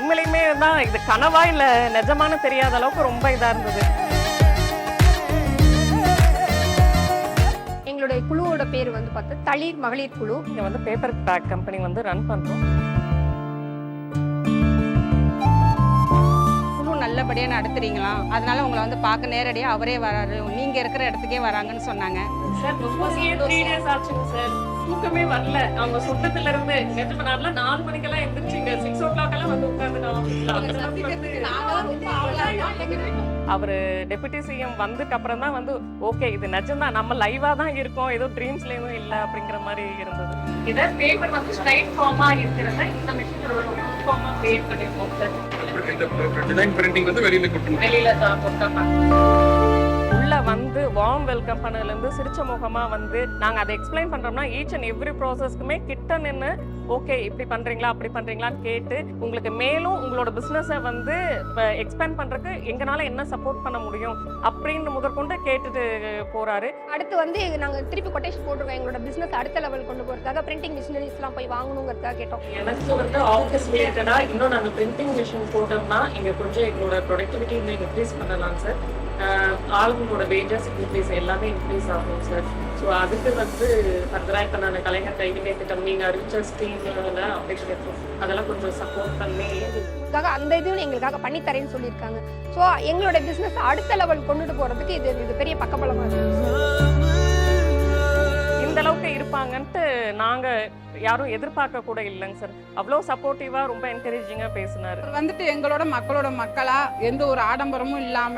உண்மையிலுமே தான் இது கனவா இல்ல நிஜமான தெரியாத அளவுக்கு ரொம்ப இதா இருந்தது. எங்களுடைய குழுவோட பேர் வந்து பார்த்தா தளிர் மகளிர் குழு. இங்க வந்து பேப்பர் பேக் கம்பெனி வந்து ரன் பண்றோம். குழு நல்லபடியாக நடத்துறீங்களா? அதனால உங்களை வந்து பார்க்க நேரடியாக அவரே வராரு. நீங்க இருக்கிற இடத்துக்கே வராங்கன்னு சொன்னாங்க. சார் தூக்கமே வரல. அவங்க சொந்தத்துல இருந்து நேற்று நாள்ல நாலு மணிக்கெல்லாம் எந்திரிச்சிங்க. சிக்ஸ் ஓ கிளாக் எல்லாம் வந்து உட்காந்து அவரு டெபுட்டி சிஎம் வந்ததுக்கு அப்புறம் தான் வந்து ஓகே இது நிஜம்தான். நம்ம லைவா தான் இருக்கோம். ஏதோ ட்ரீம்ஸ்ல எதுவும் இல்ல அப்படிங்கிற மாதிரி இருந்தது. இத பேப்பர் வந்து ஸ்ட்ரைட் ஃபார்மா இருக்கிறத இந்த மிஷின் ஃபார்மா கிரியேட் பண்ணிருக்கோம் சார் இந்த டிசைன் பிரிண்டிங் வந்து வெளியில கொடுக்கணும். வெளியில தான் கொடுத்தாங்க உள்ள வந்து வார்ம் வெல்கம் பண்ணதுல இருந்து சிரிச்ச முகமா வந்து நாங்க அதை எக்ஸ்பிளைன் பண்றோம்னா ஈச் அண்ட் எவ்ரி ப்ராசஸ்க்குமே கிட்ட நின்னு ஓகே இப்படி பண்றீங்களா? அப்படி பண்றீங்களான்னு கேட்டு உங்களுக்கு மேலும் உங்களோட பிசினஸை வந்து எக்ஸ்பேண்ட் பண்றதுக்கு எங்கனால என்ன சப்போர்ட் பண்ண முடியும்? அப்படின்னு முதற்கொண்டு கேட்டுட்டு போறாரு. அடுத்து வந்து நாங்க திருப்பி கொட்டேஷன் போட்டிருக்கோம் எங்களோட பிசினஸ் அடுத்த லெவல் கொண்டு போறதுக்காக பிரிண்டிங் மிஷினரிஸ்லாம் போய் வாங்கணுங்கிறதுக்காக கேட்டோம். எனக்கு வந்து ஆஃபீஸ் ரிலேட்டடா இன்னும் நாங்க பிரிண்டிங் மிஷின் போட்டோம்னா இங்க கொஞ்சம் எங்களோட ப்ரொடக்டிவிட்டி இன்னும் இன்க்ரீஸ் பண்ணலாம் சார் ஆளுங்களோட வேஜஸ் இன்க்ரீஸ் எல்லாமே இன்க்ரீஸ் ஆகும் சார் ஸோ அதுக்கு வந்து ஃபர்தராக இப்போ நான் கலைஞர் கைவினை திட்டம் நீங்கள் அறிவிச்ச ஸ்கீம்ல அப்ளிகேஷன் அதெல்லாம் கொஞ்சம் சப்போர்ட் பண்ணி. அதுக்காக அந்த இதுவும் எங்களுக்காக பண்ணி தரேன்னு சொல்லியிருக்காங்க. ஸோ எங்களோட பிசினஸ் அடுத்த லெவல் கொண்டுட்டு போறதுக்கு இது இது பெரிய பக்கபலமா இருக்கு. இந்த அளவுக்கு இருப்பாங்கன்ட்டு நாங்க யாரும் எதிர்பார்க்க கூட இல்லைங்க சார் அவ்வளோ சப்போர்ட்டிவா ரொம்ப என்கரேஜிங்கா பேசினாரு. வந்துட்டு எங்களோட மக்களோட மக்களா எந்த ஒரு ஆடம்பரமும் இல்லாம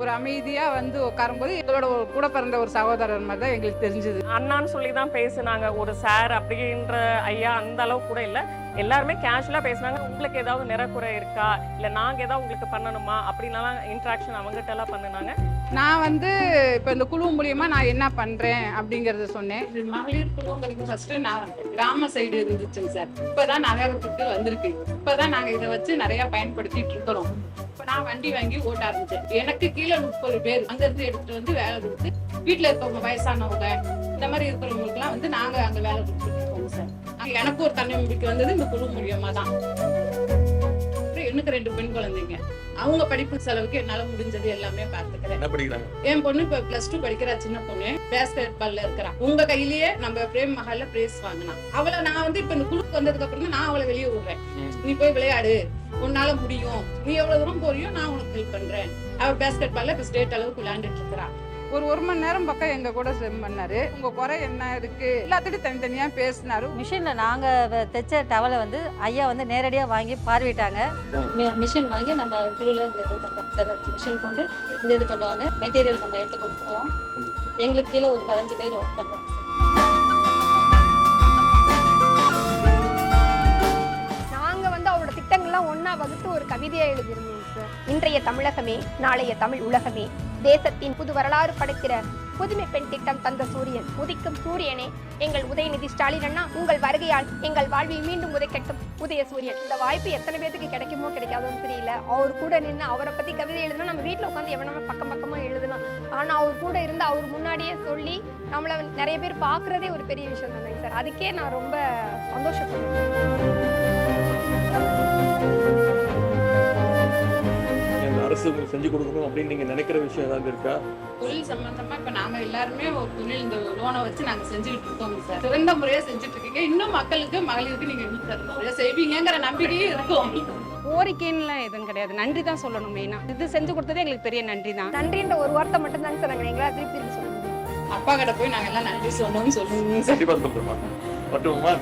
ஒரு அமைதியா வந்து உட்காரும்போது எங்களோட ஒரு கூட பிறந்த ஒரு சகோதரர் மாதிரி தான் எங்களுக்கு தெரிஞ்சது. அண்ணான்னு சொல்லி தான் பேசுனாங்க. ஒரு சார் அப்படின்ற ஐயா அந்த அளவுக்கு கூட இல்லை. எல்லாருமே கேஷுவலா பேசுனாங்க. உங்களுக்கு ஏதாவது நிறக்குறை இருக்கா? இல்லை நாங்க ஏதாவது உங்களுக்கு பண்ணணுமா? அப்படின்லாம் இன்ட்ராக்ஷன் அவங்ககிட்ட எல்லாம் பண்ணுனாங்க. நான் வந்து இப்போ இந்த குழு மூலியமா நான் என்ன பண்றேன் அப்படிங்கறத சொன்னேன். மகளிர் குழுங்கிறது ஃபர்ஸ்ட் நான் கிராம சைடு இருந்துச்சுங்க சார். இப்பதான் நகரத்துக்கு வந்திருக்கு. இப்பதான் நாங்க இதை வச்சு நிறைய பயன்படுத்திட்டு இருக்கிறோம். இப்ப நான் வண்டி வாங்கி ஓட்ட ஆரம்பிச்சேன் எனக்கு கீழே முப்பது பேர் அங்க இருந்து எடுத்துட்டு வந்து வேலை கொடுத்து வீட்டுல இருக்கவங்க வயசானவங்க இந்த மாதிரி இருக்கிறவங்களுக்கு எல்லாம் வந்து நாங்க அங்க வேலை கொடுத்துட்டு இருக்கோம் சார் எனக்கு ஒரு தன்னம்பிக்கை வந்தது இந்த குழு மூலியமா தான். எனக்கு ரெண்டு பெண் குழந்தைங்க. அவங்க படிப்பு செலவுக்கு என்னால முடிஞ்சது எல்லாமே படிக்கிறாங்க? என் பொண்ணு இப்ப பிளஸ் டூ படிக்கிறா சின்ன பொண்ணு. பேஸ்கெட் பால்ல இருக்கிறா. உங்க கையிலேயே நம்ம பிரேம் மஹால்ல பிரைஸ் வாங்கினா. அவளை நான் வந்து இப்ப இந்த குழுக்கு வந்ததுக்கு அப்புறம் நான் அவளை வெளியே விடுறேன். நீ போய் விளையாடு. உன்னால முடியும். நீ எவ்வளவு தூரம் போறியோ நான் உனக்கு ஹெல்ப் பண்றேன். அவ பேஸ்கெட் பால்ல இப்ப ஸ்டேட் அளவுக்கு விளையாண்டுட்டு இருக்கிறா ஒரு ஒரு மணி நேரம் பக்கம் எங்க கூட ஸ்பெண்ட் பண்ணாரு. உங்க குறை என்ன இருக்கு? எல்லாத்துட்டும் தனித்தனியா பேசினாரு. மிஷினில் நாங்கள் தைச்ச டவலை வந்து ஐயா வந்து நேரடியாக வாங்கி பார்வையிட்டாங்க. மிஷின் வாங்கி நம்ம மிஷின் கொண்டு இந்த இது பண்ணுவாங்க மெட்டீரியல் நம்ம எடுத்து கொடுப்போம் எங்களுக்கு கீழே ஒரு பதினஞ்சு பேர் ஒர்க் பண்ணுறோம் தமிழகமே நாளைய தமிழ் உலகமே. தேசத்தின் புது வரலாறு படைக்கிற புதுமை பெண் திட்டம் தந்த சூரியன். உதிக்கும் சூரியனே எங்கள் உதயநிதி ஸ்டாலின் அண்ணா உங்கள் வருகையால் எங்கள் வாழ்வில் மீண்டும் உதைக்கட்டும். உதய சூரியன் இந்த வாய்ப்பு எத்தனை பேருக்கு கிடைக்குமோ கிடைக்காதோன்னு தெரியல. அவர் கூட நின்று அவரை பத்தி கவிதை எழுதுனா நம்ம வீட்டில் உட்காந்து எவனாம பக்கம் பக்கமா எழுதலாம் ஆனா அவர் கூட இருந்து அவர் முன்னாடியே சொல்லி நம்மளை நிறைய பேர் பாக்குறதே ஒரு பெரிய விஷயம் தானே சார். அதுக்கே நான் ரொம்ப சந்தோஷப்படுறேன். அரசு உங்களுக்கு செஞ்சு கொடுக்கணும் அப்படின்னு நீங்க நினைக்கிற விஷயம் ஏதாவது இருக்கா? தொழில் சம்பந்தமா இப்ப நாங்க எல்லாருமே ஒரு தொழில் இந்த லோனை வச்சு நாங்க செஞ்சுக்கிட்டு இருக்கோம் சார். சிறந்த முறையா செஞ்சுட்டு இருக்கீங்க. இன்னும் மக்களுக்கு மகளிருக்கு நீங்க இன்னும் செய்வீங்கங்கிற நம்பிக்கையும் இருக்கும். கோரிக்கைன்னுலாம் எதுவும் கிடையாது. நன்றி தான் சொல்லணும் மெயினா இது செஞ்சு கொடுத்ததே எங்களுக்கு பெரிய நன்றி தான். நன்றின்ற ஒரு வார்த்தை மட்டும் தாங்க சார் நாங்கள் எங்களால் திருப்பி திருப்பி அப்பா கிட்ட போய் நாங்க எல்லாம் நன்றி சொன்னோம்னு சொல்லுங்க சார். கண்டிப்பா சொல்றேன் மட்டுமா